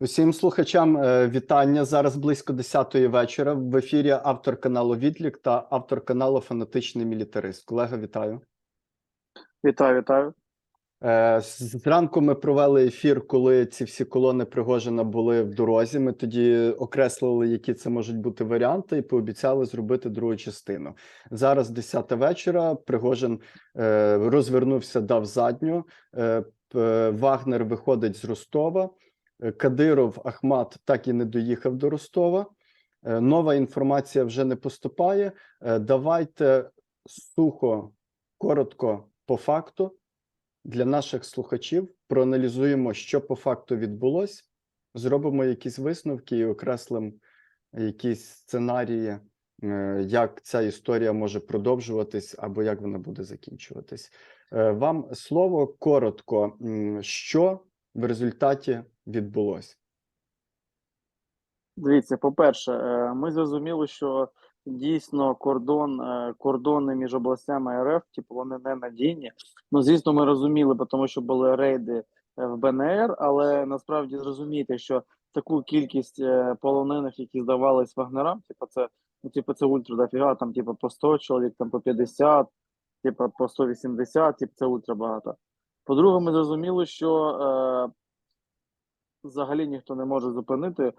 Усім слухачам е, вітання. Зараз близько 10-ї вечора. В ефірі автор каналу Відлік та автор каналу Фанатичний мілітарист. Колега, вітаю. Вітаю, вітаю. Е, Зранку ми провели ефір, коли ці всі колони Пригожина були в дорозі. Ми тоді окреслили, які це можуть бути варіанти, і пообіцяли зробити другу частину. Зараз 10 вечора. Пригожин е, розвернувся, дав задню. Вагнер виходить з Ростова. Е, Кадиров Ахмат так і не доїхав до Ростова. Е, Нова інформація вже не поступає. Е, Давайте сухо, коротко по факту для наших слухачів проаналізуємо, що по факту відбулось, зробимо якісь висновки і окреслимо якісь сценарії, як ця історія може продовжуватись або як вона буде закінчуватись. Вам слово коротко, що в результаті відбулось. Дивіться, по-перше, е, ми зрозуміли, що дійсно кордон, е, кордони між областями РФ, типу, вони не надійні. Ну, звісно, ми розуміли, тому що були рейди е, в БНР, але насправді зрозуміти, що таку кількість полонених, які здавались вагнерам, типу, це ну, типу, це ультра дофіга, там, типу, по 100 чоловік, там по 50, типу, по 180, типу, це ультра багато. По-друге, ми зрозуміли, що взагалі ніхто не може зупинити е,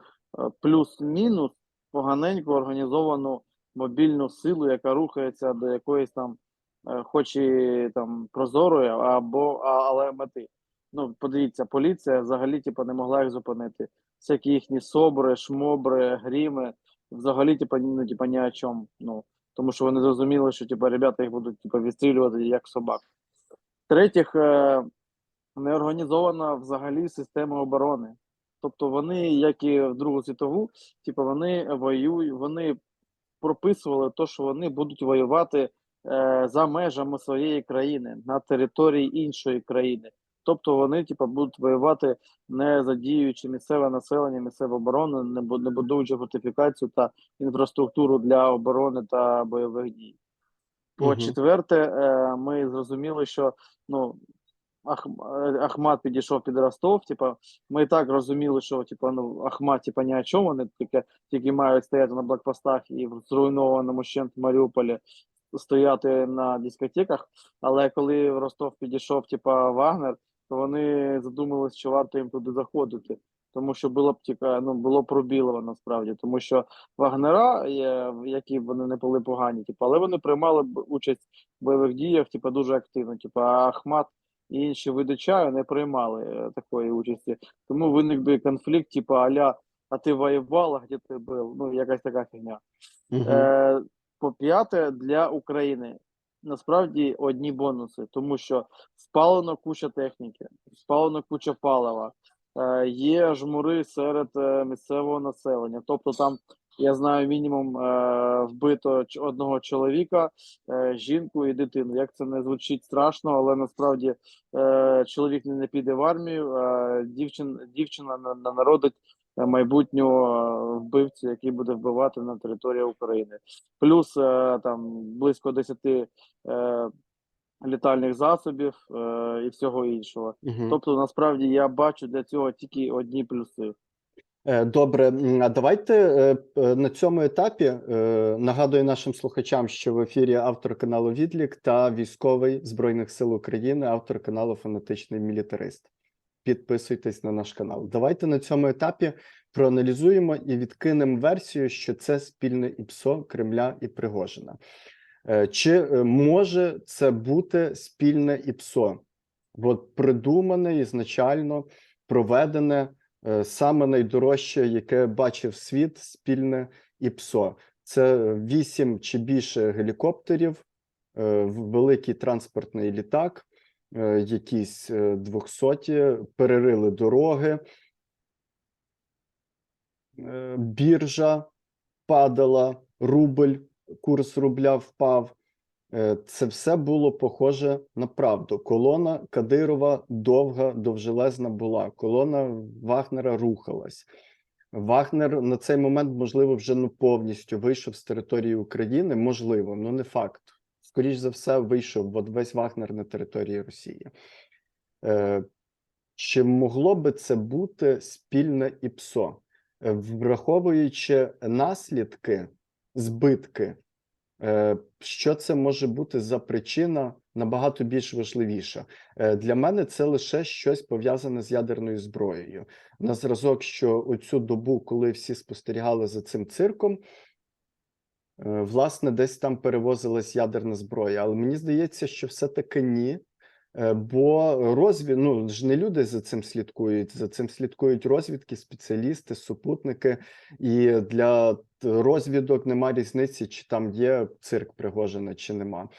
плюс-мінус поганенько організовану мобільну силу, яка рухається до якоїсь там, е, хоч і там прозорої, або але мети. Ну, подивіться, поліція взагалі типу, не могла їх зупинити. Всякі їхні собри, шмобри, гріми, взагалі, типу, ну, типу, ні о чому. Ну, тому що вони зрозуміли, що типу, ребята їх будуть типу, відстрілювати як собак. Третіх, е, не організована взагалі система оборони. Тобто вони, як і в Другу світову, типу вони воюють, вони прописували те, що вони будуть воювати е, за межами своєї країни на території іншої країни. Тобто вони, типу, будуть воювати не задіюючи місцеве населення, місцеву оборону, не будуючи фортифікацію та інфраструктуру для оборони та бойових дій. По четверте, е, ми зрозуміли, що ну Ах, е, Ахмат підійшов під Ростов. Типа, ми і так розуміли, що типа, ну, Ахмат типа, ні о чому, вони тільки, тільки мають стояти на блокпостах і в зруйнованому ще Маріуполі стояти на дискотеках. Але коли в Ростов підійшов типа, Вагнер, то вони задумались, що варто їм туди заходити. Тому що було б тільки, ну було пробілово насправді, тому що вагнера, які вони не були погані, типу, але вони приймали б участь в бойових діях, типу, дуже активно. Типу, а Ахмат і інші види чаю не приймали е, такої участі. Тому виник би конфлікт, типу, аля, а ти воював, а де ти був? Ну, якась така фігня. Мгм. Е, по п'яте, для України насправді одні бонуси, тому що спалено куча техніки, спалено куча палива, е, є жмури серед е, місцевого населення. Тобто там, я знаю, мінімум е, вбито одного чоловіка, е, жінку і дитину. Як це не звучить страшно, але насправді е, чоловік не, не піде в армію, а дівчин, дівчина на, на народить е, майбутнього е, вбивцю, який буде вбивати на території України. Плюс е, там близько 10 е, літальних засобів е, і всього іншого. Мгм. Тобто, насправді я бачу для цього тільки одні плюси. Е, Добре, давайте е, на цьому етапі е, нагадую нашим слухачам, що в ефірі автор каналу Відлік та військовий Збройних сил України, автор каналу Фанатичний мілітарист. Підписуйтесь на наш канал. Давайте на цьому етапі проаналізуємо і відкинемо версію, що це спільне ІПСО Кремля і Пригожина. Е, Чи е, може це бути спільне ІПСО? От придумане ізначально проведене е, саме найдорожче, яке бачив світ, спільне ІПСО. Це вісім чи більше гелікоптерів, е, великий транспортний літак, е, якісь е, двохсоті, перерили дороги, е, біржа падала, рубль, курс рубля впав. Е, Це все було похоже на правду. Колона Кадирова довга, довжелезна була. Колона Вагнера рухалась. Вагнер на цей момент, можливо, вже ну повністю вийшов з території України. Можливо, ну не факт. Скоріш за все, вийшов от весь Вагнер на території Росії. Е, Чи могло би це бути спільне ІПСО, Е, враховуючи наслідки, збитки, що це може бути за причина набагато більш важливіша? Е, Для мене це лише щось пов'язане з ядерною зброєю. На зразок, що у цю добу, коли всі спостерігали за цим цирком, е, власне, десь там перевозилась ядерна зброя. Але мені здається, що все-таки ні. Е, Бо розвід, ну ж не люди за цим слідкують, за цим слідкують розвідки, спеціалісти, супутники, і для розвідок нема різниці, чи там є цирк Пригожина, чи нема.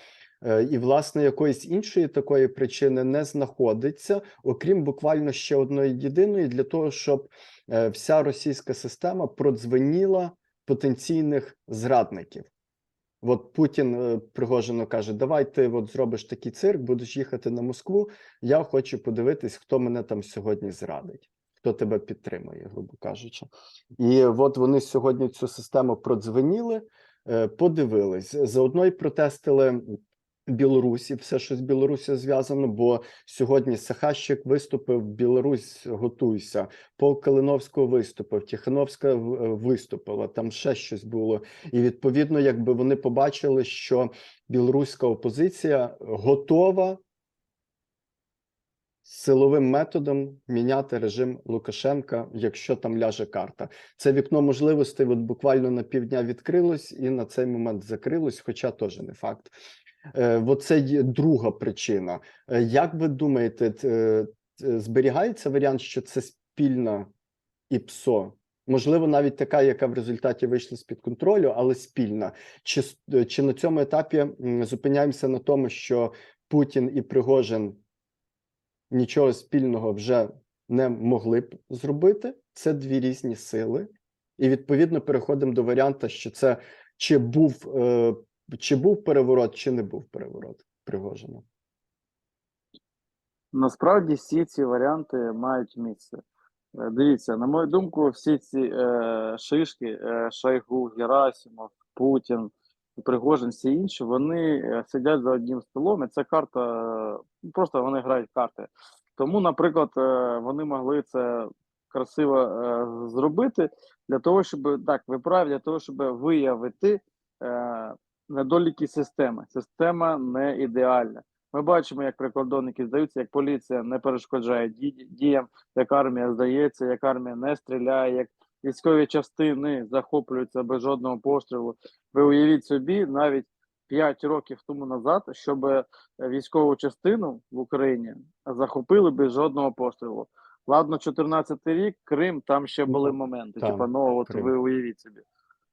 Е, І, власне, якоїсь іншої такої причини не знаходиться, окрім буквально ще одної єдиної, для того, щоб е, вся російська система продзвеніла потенційних зрадників. От Путін пригожено Пригожину каже: Давай ти от зробиш такий цирк, будеш їхати на Москву. Я хочу подивитись, хто мене там сьогодні зрадить, хто тебе підтримує, грубо кажучи. І от вони сьогодні цю систему продзвеніли, е, подивились. Заодно й протестили Білорусі, все, що з Білорусі зв'язано, бо сьогодні Сахащик виступив, Білорусь готуйся. Пол Калиновського виступив, Тихановська е, виступила, там ще щось було. І відповідно, якби вони побачили, що білоруська опозиція готова силовим методом міняти режим Лукашенка, якщо там ляже карта. Це вікно можливостей от буквально на півдня відкрилось і на цей момент закрилось, хоча теж не факт. Е, Оце є друга причина. Е, Як ви думаєте, е, зберігається варіант, що це спільна ІПСО? Можливо, навіть така, яка в результаті вийшла з-під контролю, але спільна. Чи, чи на цьому етапі зупиняємося на тому, що Путін і Пригожин нічого спільного вже не могли б зробити? Це дві різні сили, і відповідно переходимо до варіанта, що це чи був, е, чи був переворот, чи не був переворот Пригожина. Насправді всі ці варіанти мають місце. Е, Дивіться, на мою думку, всі ці е, шишки, е, Шойгу, Герасимов, Путін, Пригожин, всі інші, вони е, сидять за одним столом, і це карта, е, просто вони грають карти. Тому, наприклад, е, вони могли це красиво е, зробити для того, щоб так, ви праві, для того, щоб виявити недоліки системи. Система не ідеальна. Ми бачимо, як прикордонники здаються, як поліція не перешкоджає діям, як армія здається, як армія не стріляє, як військові частини захоплюються без жодного пострілу. Ви уявіть собі, навіть 5 років тому назад, щоб е, військову частину в Україні захопили без жодного пострілу. Ладно, 14 рік, Крим, там ще були Ну, моменти. Типа, ну от Крим. ви уявіть собі.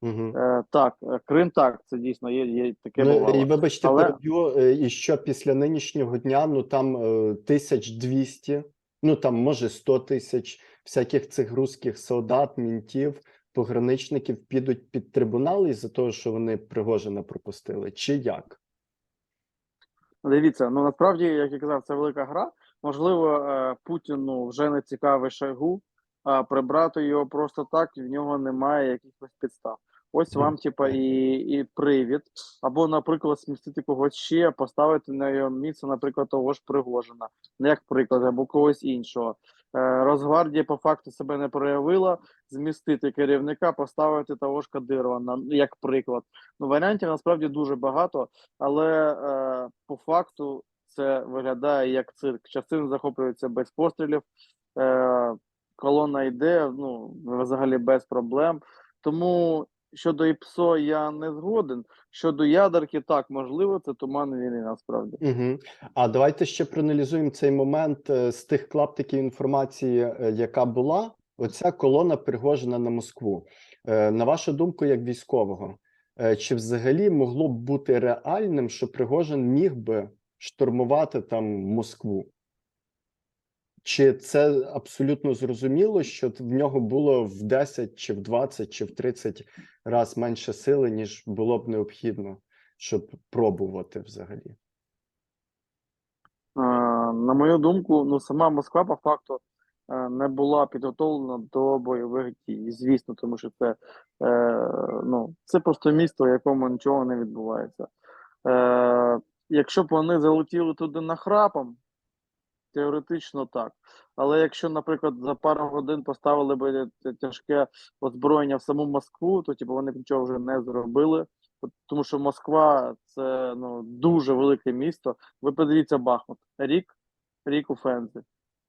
Угу. Е, так, е, Крим, так, це дійсно є, є таке Ну, і вибачте, Але- переб'ю, е, і що після нинішнього дня, ну там е, 1200, ну там може 100 тисяч всяких цих русських солдат, мінтів, пограничників підуть під трибунал із-за того, що вони Пригожина пропустили, чи як? Дивіться, ну насправді, як я казав, це велика гра. Можливо, е, Путіну вже не цікавий Шойгу, а прибрати його просто так, і в нього немає якихось підстав. Ось вам, типа, і, і привід. Або, наприклад, смістити когось ще, поставити на його місце, наприклад, того ж Пригожина, не як приклад, або когось іншого. Е, Росгвардія по факту себе не проявила, змістити керівника, поставити того ж Кадирова на як приклад. Ну, варіантів насправді дуже багато, але е, по факту це виглядає як цирк. Частини захоплюються без пострілів, е, колона йде, ну взагалі без проблем. Тому щодо ІПСО я не згоден. Щодо ядерки, так можливо, це туман війни насправді. Угу. А давайте ще проаналізуємо цей момент е, з тих клаптиків інформації, е, яка була. Оця колона Пригожина на Москву. Е, На вашу думку, як військового, чи взагалі могло б бути реальним, що Пригожин міг би штурмувати там Москву? Чи це абсолютно зрозуміло, що в нього було в 10 чи в 20 чи в 30 раз менше сили, ніж було б необхідно, щоб пробувати взагалі? Е, На мою думку, ну сама Москва по факту е, не була підготовлена до бойових дій. Звісно, тому що це, е, ну, це просто місто, в якому нічого не відбувається. Якщо б вони залетіли туди нахрапом, теоретично так. Але якщо, наприклад, за пару годин поставили би тяжке озброєння в саму Москву, то типу вони б нічого вже не зробили. Тому що Москва це ну дуже велике місто. Ви подивіться Бахмут. Рік, рік у Фензі.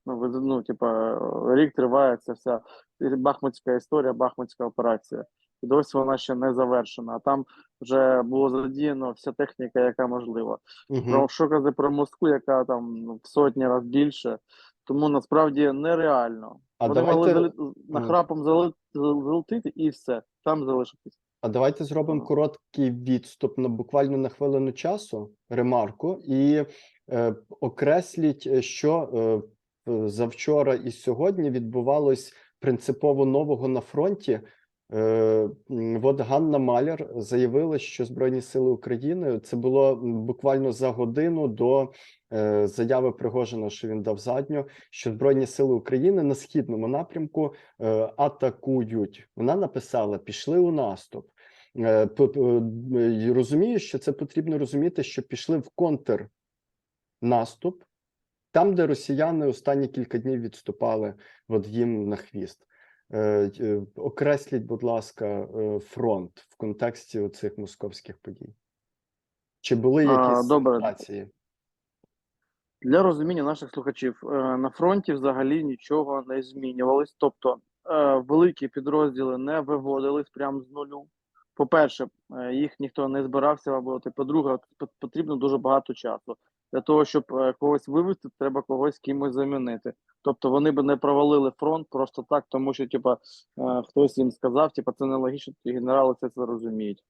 Ну, ви, ну, типа, рік триває ця вся бахмутська історія, бахмутська операція. І досі вона ще не завершена. А там вже було задіяно вся техніка, яка можлива. Мгм. Про що казати про Москву, яка там ну, в сотні разів більше. Тому насправді нереально. А Вони могли давайте-. Мгм. нахрапом залетити і все, там залишитись. А давайте зробимо короткий відступ на буквально на хвилину часу, ремарку, і е, окресліть, е, що е, завчора і сьогодні відбувалось принципово нового на фронті. Е, от Ганна Маляр заявила, що Збройні Сили України це було буквально за годину до е, заяви Пригожина, що він дав задню, що Збройні Сили України на східному напрямку е, атакують. Вона написала: пішли у наступ. Розумію, що це потрібно розуміти, що пішли в контрнаступ, там, де росіяни останні кілька днів відступали от їм на хвіст. Е, е, Окресліть, будь ласка, е, фронт в контексті цих московських подій. Чи були якісь ситуації? Для розуміння наших слухачів на фронті взагалі нічого не змінювалось. Тобто великі підрозділи не виводились прямо з нулю. По-перше, їх ніхто не збирався виводити. По-друге, потрібно дуже багато часу. Для того, щоб е, когось вивести, треба когось кимось замінити. Тобто вони б не провалили фронт просто так, тому що типа, е, хтось їм сказав, типа, це нелогічно, і генерали це, це розуміють.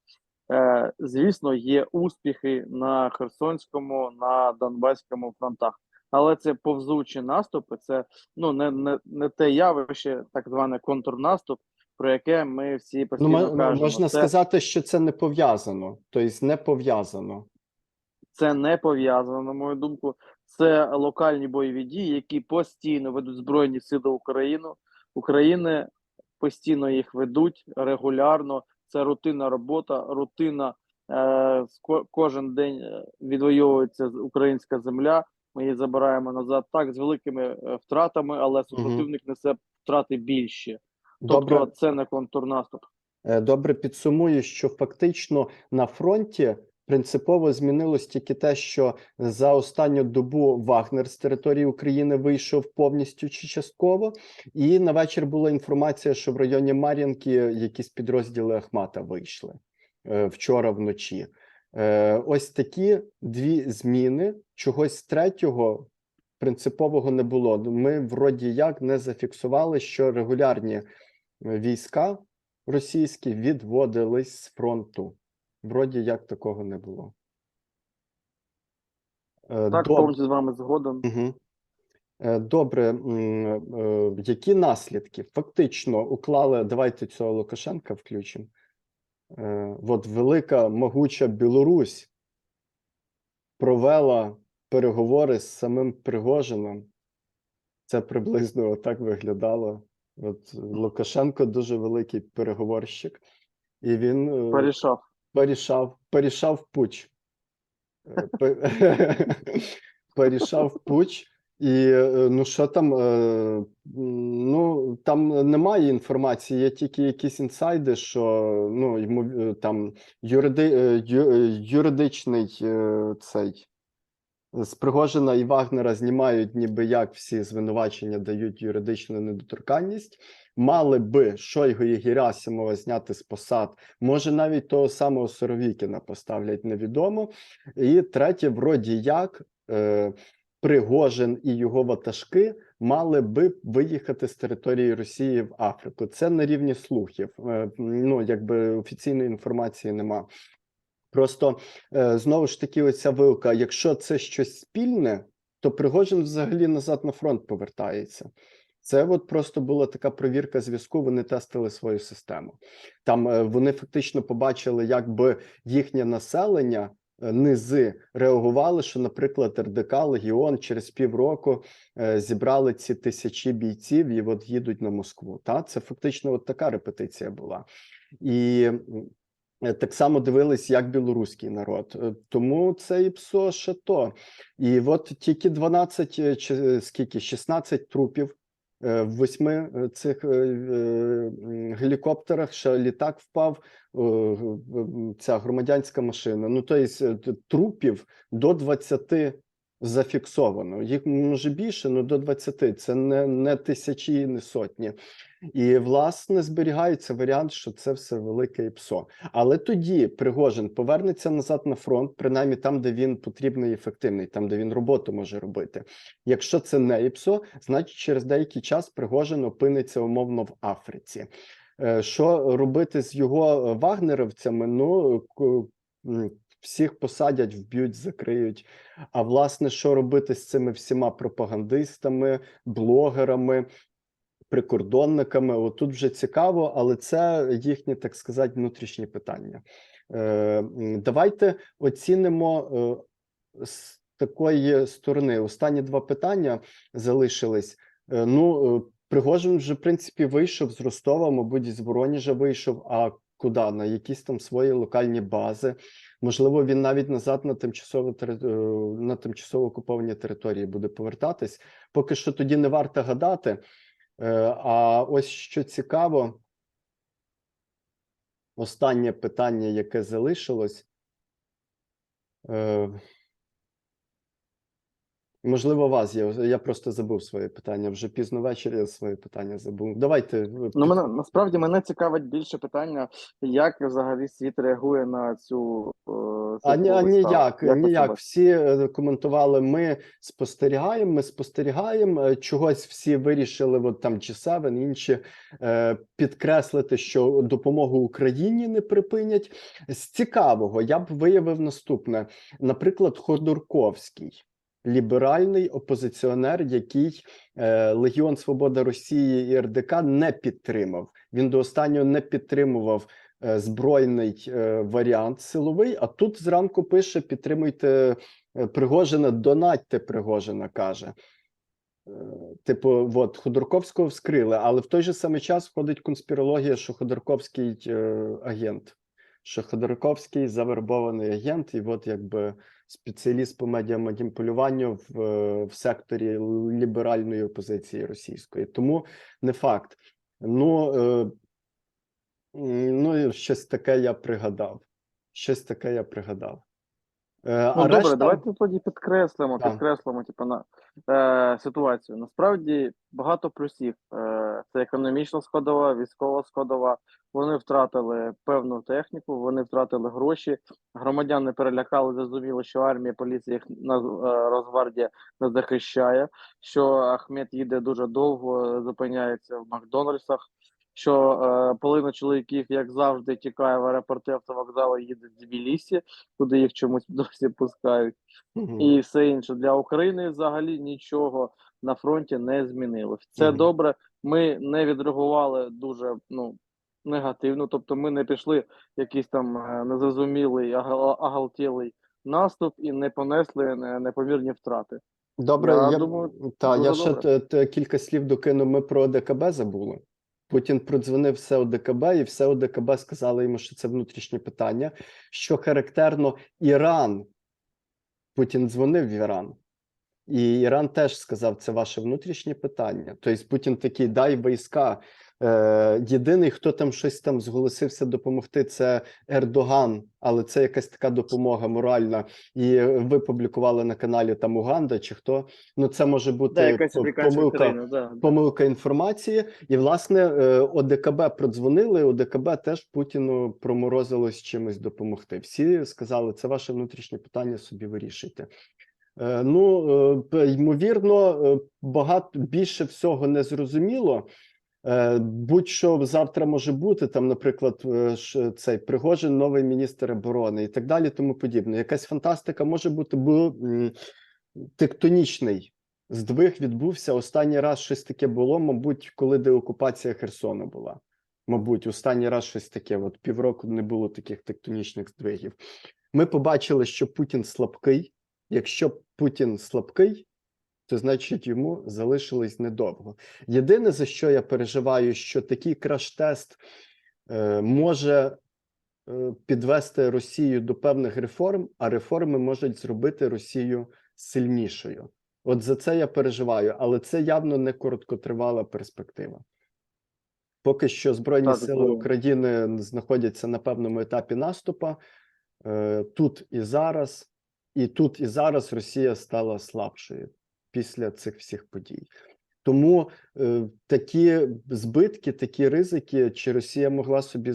Е, звісно, є успіхи на Херсонському, на Донбаському фронтах, але це повзучі наступи. Це ну не, не, не те явище, так зване контрнаступ, про яке ми всі Ну, постійно мо- кажемо. можна це, сказати, що це не пов'язано, тобто не пов'язано. Це не пов'язано, на мою думку. Це локальні бойові дії, які постійно ведуть Збройні Сили України. України постійно їх ведуть регулярно. Це рутинна робота, рутина. Е, кожен день е, відвоюється українська земля. Ми її забираємо назад так з великими е, втратами, але супротивник несе втрати більші. Тобто, Добре, це не контрнаступ. Е, Добре підсумую, що фактично на фронті принципово змінилось тільки те, що за останню добу Вагнер з території України вийшов повністю чи частково, і на вечір була інформація, що в районі Мар'їнки якісь підрозділи Ахмата вийшли е, вчора вночі. Е, Ось такі дві зміни. Чогось третього принципового не було. Ми вроді як не зафіксували, що регулярні е, війська російські відводились з фронту. Вроді як такого не було. Е, Так, доб- повністю з вами згоден. Мгм. Е, Добре, е, які наслідки? Фактично уклали, давайте цього Лукашенка включимо. От велика могуча Білорусь провела переговори з самим Пригожином. Це приблизно так виглядало. От Лукашенко дуже великий переговорщик, і він Порішав. Порішав, порішав пуч. Е, Порішав пуч. І е, ну що там? е, Ну там немає інформації, є тільки якісь інсайди, що ну йому там юриди, юридичний цей з і Вагнера знімають, ніби як всі звинувачення дають юридичну недоторканність. Мали би Шойгу і Герасимова зняти з посад. Може, навіть того самого Соровікіна поставлять невідомо. І третє, вроді як е, Пригожин і його ватажки мали би виїхати з території Росії в Африку. Це на рівні слухів. Е, ну якби офіційної інформації нема. Просто е, знову ж таки, оця вилка: якщо це щось спільне, то Пригожин взагалі назад на фронт повертається. Це от просто була така провірка зв'язку. Вони тестили свою систему. Там е, вони фактично побачили, як би їхнє населення. е, Низи реагували, що, наприклад, РДК Легіон через півроку е, зібрали ці тисячі бійців і от їдуть на Москву. Та це фактично от така репетиція була. І так само дивились, як білоруський народ. Тому це і псо ще то. І от тільки 12 е, чи скільки 16 трупів в восьми е, цих е, е, гелікоптерах. Ще літак впав. е, Ця громадянська машина. Ну тобто трупів до 20 зафіксовано. Їх може більше, але до 20. Це не, не тисячі, не сотні. І власне зберігається варіант, що це все велике ПСО. Але тоді Пригожин повернеться назад на фронт, принаймні там, де він потрібний і ефективний, там де він роботу може робити. Якщо це не ІПСО, значить через деякий час Пригожин опиниться умовно в Африці. Е, Що робити з його е, вагнерівцями? Ну всіх посадять, вб'ють, закриють. А власне, що робити з цими всіма пропагандистами, блогерами? Прикордонниками. От тут вже цікаво, але це їхні, так сказати, внутрішні питання. Е, давайте оцінимо е, з такої сторони. Останні два питання залишились. Е, ну, Пригожин вже, в принципі, вийшов з Ростова, мабуть, з Воронежа вийшов. А куди? На якісь там свої локальні бази. Можливо, він навіть назад на тимчасово на тимчасово окуповані території буде повертатись. Поки що тоді не варто гадати. Е, А ось що цікаво, останнє питання, яке залишилось. Можливо, вас є. Я просто забув своє питання. Вже пізно ввечері я своє питання забув. Давайте. Ну, мене насправді мене цікавить більше питання, як взагалі світ реагує на цю е, А, ні, а ніяк. Як ніяк. Всі е, коментували. Ми спостерігаємо, ми спостерігаємо. Е, Чогось всі вирішили, от там G7, інші е, підкреслити, що допомогу Україні не припинять. З цікавого я б виявив наступне: наприклад, Ходорковський. Ліберальний опозиціонер, який е, Легіон Свобода Росії і РДК не підтримав. Він до останнього не підтримував е, збройний е, варіант силовий. А тут зранку пише: підтримуйте Пригожина, донатьте Пригожина, каже. Типу, от Ходорковського вскрили, але в той же самий час входить конспірологія, що Ходорковський агент, що Ходорковський завербований агент, і от якби спеціаліст по медіаманіпулюванню в, в секторі ліберальної опозиції російської. Тому не факт. Ну, е, ну щось таке я пригадав. Щось таке я пригадав. Е, Ну, а добре, решта... давайте тоді підкреслимо, Так. підкреслимо типу, на, е, ситуацію. Насправді багато плюсів. Е, це економічна складова, військова складова. Вони втратили певну техніку, вони втратили гроші. Громадяни перелякали, зрозуміло, що армія, поліція їх на е, Росгвардія не захищає. Що Ахмед їде дуже довго, зупиняється в Макдональдсах. Що е, половина чоловіків, як завжди, тікає в аеропорти автовокзали, їде в Тбілісі, куди їх чомусь досі пускають, Мгм. і все інше для України взагалі нічого на фронті не змінилось. Це Мгм. добре. Ми не відреагували дуже ну негативно, тобто ми не пішли якийсь там е, незрозумілий агал- аґалтілий наступ і не понесли непомірні втрати. Добре, Я я, думаю, та, я ще добре. те- те кілька слів докину. Ми про ОДКБ забули. Путін продзвонив все ОДКБ, і все ОДКБ сказали йому, що це внутрішнє питання. Що характерно, Іран. Путін дзвонив в Іран, і Іран теж сказав, це ваше внутрішнє питання. Тобто Путін такий, дай війська. Е, єдиний, хто там щось там зголосився допомогти, це Ердоган, але це якась така допомога моральна. І ви публікували на каналі там Уганда чи хто. Ну це може бути Да, якась по- помилка, країна, да, да. помилка інформації. І власне е, ОДКБ продзвонили. ОДКБ теж Путіну проморозилось чимось допомогти. Всі сказали, це ваше внутрішнє питання, собі вирішуйте. Е, Ну, е, ймовірно, багато більше всього не зрозуміло. Е, Будь-що завтра може бути, там, наприклад, е, цей Пригожин, новий міністр оборони і так далі, тому подібне. Якась фантастика може бути, бо тектонічний здвиг відбувся. Останній раз щось таке було, мабуть, коли деокупація Херсона була. Мабуть, останній раз щось таке. От півроку не було таких тектонічних здвигів. Ми побачили, що Путін слабкий. Якщо Путін слабкий, то значить йому залишилось недовго. Єдине за що я переживаю, що такий краш-тест е, може е, підвести Росію до певних реформ, а реформи можуть зробити Росію сильнішою. От за це я переживаю, але це явно не короткотривала перспектива. Поки що Збройні Так, сили України знаходяться на певному етапі наступу. Е, Тут і зараз, і тут і зараз Росія стала слабшою після цих всіх подій. Тому е, такі збитки, такі ризики, чи Росія могла собі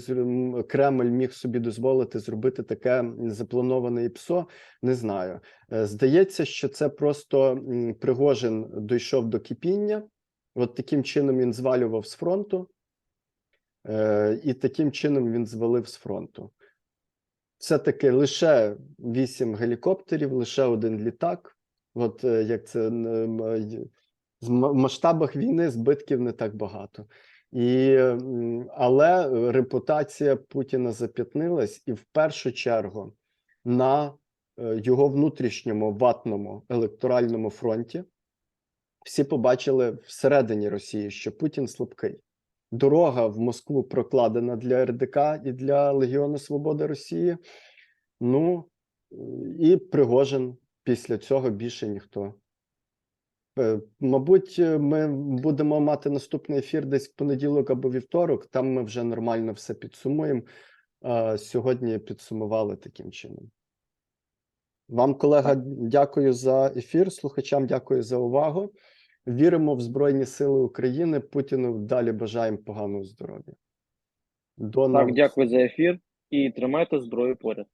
Кремль міг собі дозволити зробити таке заплановане ІПСО, не знаю. Е, Здається, що це просто Пригожин дійшов до кипіння. От таким чином він звалював з фронту, е, і таким чином він звалив з фронту. Все-таки лише вісім гелікоптерів, лише один літак. От е, як це м- в масштабах війни збитків не так багато. І, але репутація Путіна зап'ятнилась, і в першу чергу на е, його внутрішньому ватному електоральному фронті всі побачили всередині Росії, що Путін слабкий. Дорога в Москву прокладена для РДК і для Легіону Свободи Росії. Ну е, і Пригожин після цього більше ніхто. Е, Мабуть, е, ми будемо мати наступний ефір десь в понеділок або вівторок. Там ми вже нормально все підсумуємо. Сьогодні підсумували таким чином. Вам, колега, дякую за ефір. Слухачам дякую за увагу. Віримо в Збройні Сили України. Путіну далі бажаємо поганого здоров'я. До Так, нових дякую за ефір і тримайте зброю поряд.